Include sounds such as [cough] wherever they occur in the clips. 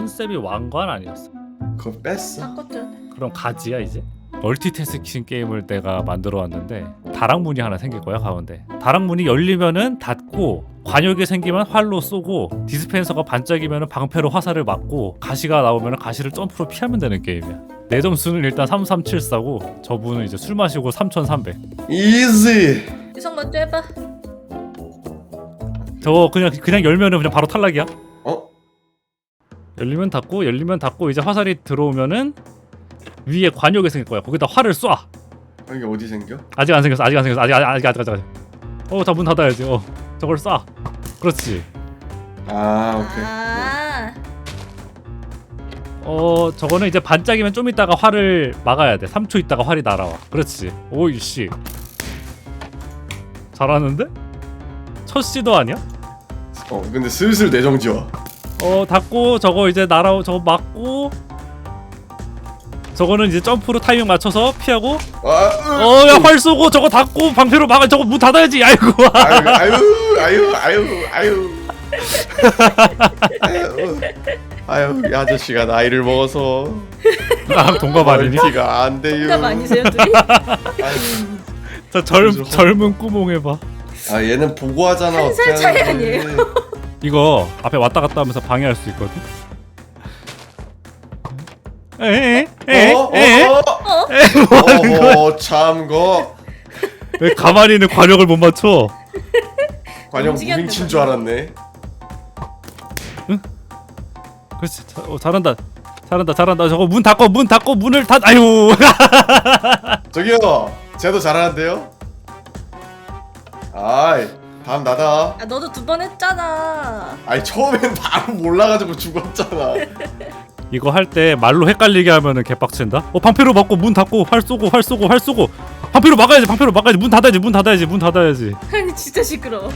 컨셉이 왕관 아니었어. 그거 뺐어. 바꿨죠. 그럼 가지야 이제? 멀티태스킹 게임을 내가 만들어 왔는데 다락문이 하나 생길 거야 가운데 다락문이 열리면은 닫고 관역이 생기면 활로 쏘고 디스펜서가 반짝이면 방패로 화살을 맞고 가시가 나오면 가시를 점프로 피하면 되는 게임이야 내 점수는 일단 3374고 저분은 이제 술 마시고 3300 이지. 유성 먼저 해봐. 저거 그냥 그냥 열면은 그냥 바로 탈락이야 어? 열리면 닫고 열리면 닫고 이제 화살이 들어오면은 위에 관역이 생길 거야 거기다 활을 쏴 아, 이게 어디 생겨? 아직 안 생겼어. 아직 안 생겼어. 아직 아직 아직 아직 아직. 아직. 어, 자문 닫아야지. 어, 저걸 쏴. 그렇지. 아 오케이. 아, 어, 저거는 이제 반짝이면 좀 있다가 활을 막아야 돼. 3초 있다가 활이 날아와. 그렇지. 오이씨. 잘하는데? 첫 시도 아니야? 어 근데 슬슬 내정지 와. 어, 닫고 저거 이제 날아오 저거 막고 저거는 이제 점프로 타이밍 맞춰서 피하고 아, 어, 야, 활 쏘고 저거 닫고 방패로 막아. 저거 문 닫아야지. 아이고. 아유 아유 아유 아유 아유. 아유. [laughs] 아유 이 아저씨가 나이를 먹어서 나랑 동갑 아니니? 멀티가 안 돼요. 나 많이세요 둘이? 아유. 저 젊, 젊은 꾸몽 해봐. 아 얘는 보고하잖아 한살 어떻게 차이 하는지. 아니에요? 이거 앞에 왔다 갔다 하면서 방해할 수 있거든. 에에 에에 어? 에에 어? 어? 어허 참거 왜 가만히 있는 관역을 못 맞춰? 관영 움직였네, 무빙친 줄 알았네 그렇지. 자, 어, 잘한다. 잘한다. 잘한다. 저거 문 닫고 문 닫고 문을 닫. 아유. [laughs] 저기요 쟤도 잘하는데요? 아이 다음 나다 아 너도 두 번 했잖아. 아니 처음엔 바로 몰라가지고 죽었잖아 [laughs] 이거 할 때 말로 헷갈리게 하면은 개빡친다. 어 방패로 막고 문 닫고 활 쏘고 활 쏘고 활 쏘고 방패로 막아야지. 방패로 막아야지. 문 닫아야지. 문 닫아야지. 문 닫아야지. 아니 진짜 시끄러워.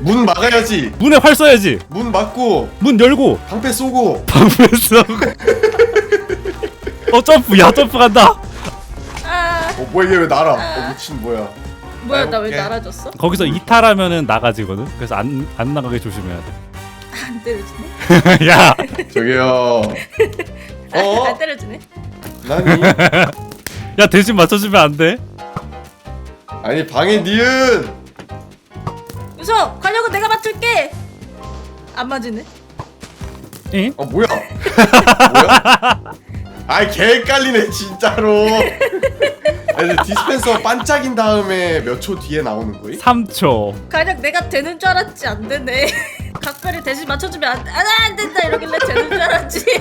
문 막아야지 문에 활 쏴야지. 문 막고 문 열고 방패 쏘고 방패 쏘고. [laughs] 어 점프. 야 점프 간다. 아 어 뭐야 얘 왜 날아 어 미친 뭐야 뭐야 나 왜 오케이. 날아졌어? 거기서 이탈하면은 나가지거든. 그래서 안 안 나가게 조심해야 돼. [laughs] 안 때려주네. [laughs] 야, 저기요 아, 어? 안 때려주네. 나니? [laughs] 야 대신 맞춰주면 안 돼? 아니 방에 니은 유성 관역은 내가 맞출게. 안 맞으네. 응? 어 뭐야 뭐야 아이 개 헷갈리네 진짜로 아니 디스펜서 반짝인 다음에 몇 초 뒤에 나오는 거임? 3초. 관역 내가 되는 줄 알았지 안 되네. [laughs] 각별이 대신 맞춰주면 안, 안, 안 된다 이러길래 되는 줄 알았지. [laughs]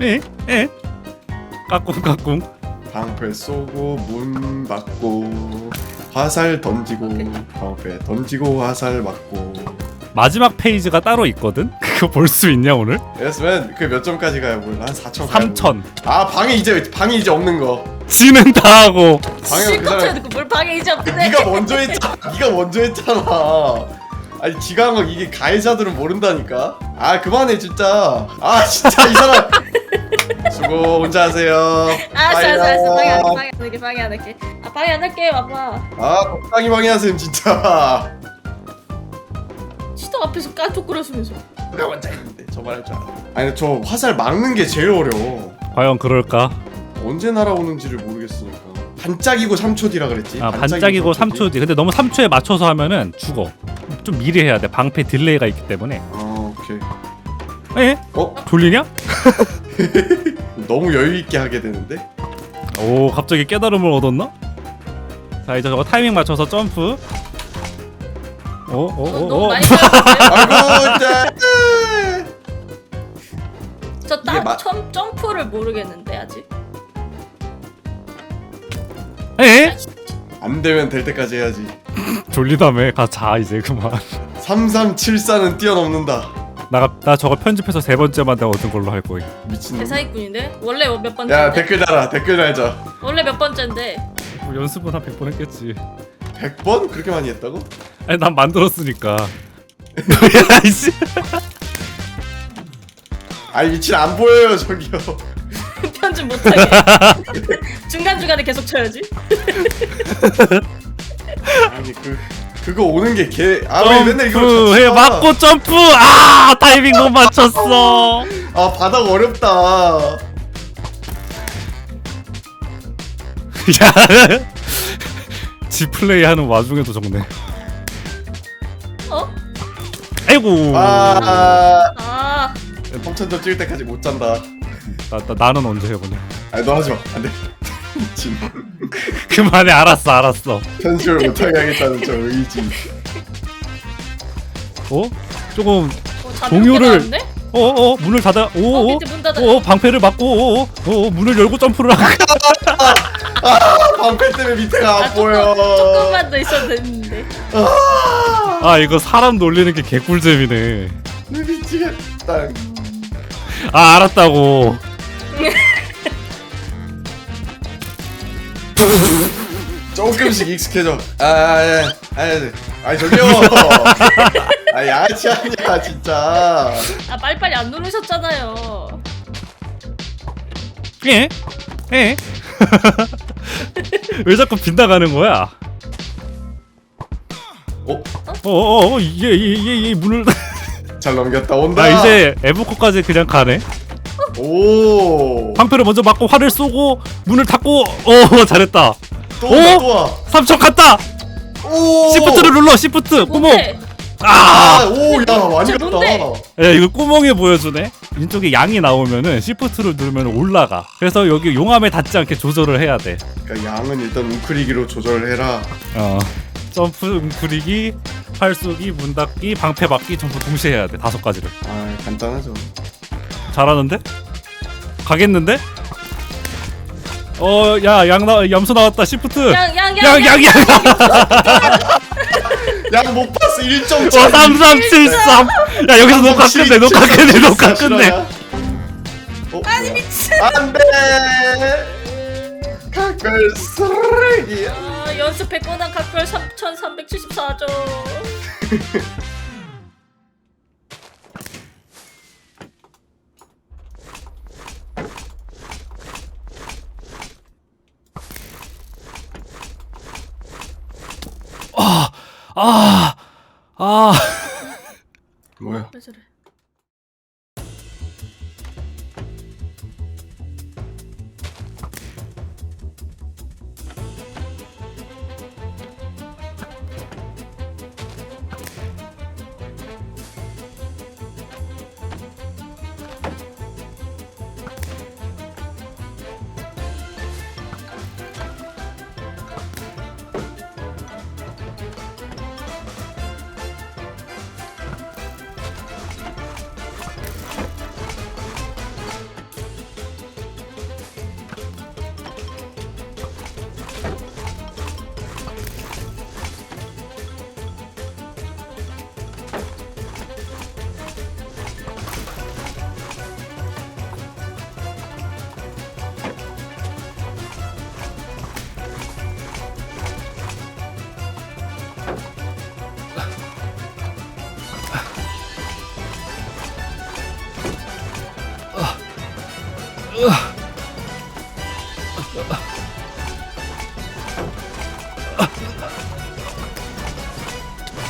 에? 에? 까꿍 까꿍. 방패 쏘고 문 맞고 화살 던지고 방패 던지고 화살 맞고 마지막 페이지가 따로 있거든. [laughs] 그거 볼 수 있냐 오늘? 예스맨 그몇 점까지 가요? 몰라 한 4천 가요? 3천. 아 방에 이제 방에 이제 없는 거 지는 다 하고. 그 실컷 사람 쳐놓고 뭘 방해 이제 없네. 네가 먼저 했잖아 네가 먼저 했잖아 아니 지가 한거 이게 가해자들은 모른다니까 아 그만해 진짜 아 진짜 이 사람 [laughs] 수고 혼자 하세요 아, 알았어, 알았어, 알았어. 방해 안. 할게, 방해 안 할게, 방해 안 할게. 아, 방해 안 할게, 와봐. 아 적당히 방해하세요 진짜 앞에서 깐족거렸으면서. 내가 혼자 했는데 저 말 할 줄 알아 아니 저 화살 막는 게 제일 어려워 과연 그럴까? 언제 날아오는지를 모르겠으니까 반짝이고 3초 뒤라 그랬지 아 반짝이고 3초 뒤. 근데 너무 3초에 맞춰서 하면은 죽어. 좀 미리 해야 돼. 방패 딜레이가 있기 때문에. 아 오케이 에? 어? 졸리냐? [laughs] 너무 여유 있게 하게 되는데 오 갑자기 깨달음을 얻었나? 자 이제 저거 타이밍 맞춰서 점프. 어, 너. 많이 때렸는데? 아이고 짜저 이게 딱 마- 처음 점프를 모르겠는데, 아직. 에? 안 되면 될 때까지 해야지 [laughs] 졸리다며. 가자 이제 그만. 3374는 뛰어넘는다 나가 나 저거 편집해서 세 번째만 내가 얻은 걸로 할 거야. 미친 대사기꾼인데? 원래 몇 번째인데? 야 댓글 달아 댓글 달자 원래 몇 번째인데? 뭐 연습은 한 100번 했겠지. 100번? 그렇게 많이 했다고? 아니 난 만들었으니까. 야 [laughs] 이씨. 아니 미친 안 보여요 저기요 [laughs] 편집 못하게. [laughs] 중간 중간에 계속 쳐야지. 아니 그 그거 오는 게 개. 아왜 맨날 이걸 점프해 가? 맞고 점프 아 타이밍 못 맞췄어 아 바닥 어렵다. 야 지플레이 하는 와중에도 적네 어? 아이고 아아 pom천점 찍을 때까지 못 잔다. 나, 나, 나는 언제 해보냐 아니 너 하지 마. 안 돼. 미친. [laughs] 그만해 알았어 알았어 편집을 못하게 하겠다는 저 의지. 어? 조금 어, 자동 동요를- 나왔네? 어어 문을 닫아 어 오오 밑에 문 닫아 어 방패를 맞고 오오 어, 문을 열고 점프를 하고 방패 때문에 밑에가 아안 보여. 조금, 조금만 더 있어도 됐는데 아, 아 이거 사람 놀리는 게 개꿀잼이네 내 미치겠다. 아 알았다고 조금씩 익숙해져. 아, 아, 아, 아, 아, 저기요. 아, 양아치 아니야, 진짜. 아 빨리빨리 안 누르셨잖아요 예? 예? [laughs] 왜 자꾸 빗나가는 거야? 어, 어어어 이게 이게 이 문을 [laughs] 잘 넘겼다. 온다. 아 이제 에브코까지 그냥 가네 오. 방패를 먼저 맞고 활을 쏘고 문을 닫고 어 [laughs] 잘했다 또 오! 또 와. 3초 갔다 오. 시프트를 눌러 시프트 구멍 뭔데? 아, 아! 오, 야, 많이 쟤 갔다. 뭔데? 야 이거 구멍에 보여주네 이쪽에 양이 나오면은 시프트를 누르면 올라가 그래서 여기 용암에 닿지 않게 조절을 해야 돼 그러니까 양은 일단 웅크리기로 조절해라. 어. 점프 웅크리기 활 쏘기 문 닫기 방패 받기 전부 동시에 해야 돼 다섯 가지를 아, 간단하죠. 잘하는데? 가겠는데? 어, 야, 양 나, 염소 나왔다. 시프트. 양, 양 양 양 양, 양. 양 [laughs] 못 봤어. 1.7. 어, 3373. 야, 여기서 녹화 끝내. 녹화 끝내. 녹화 끝내. 어, 아니. 미친 안돼. 각별 쓰레기야. 아, 연습 100권한 각별 3374조 아, 아. 뭐야? 왜 저래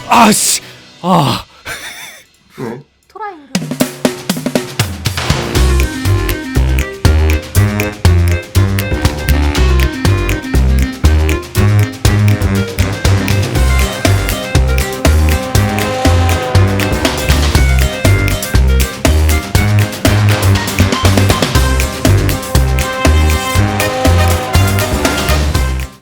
아, 씨. 아. 왜?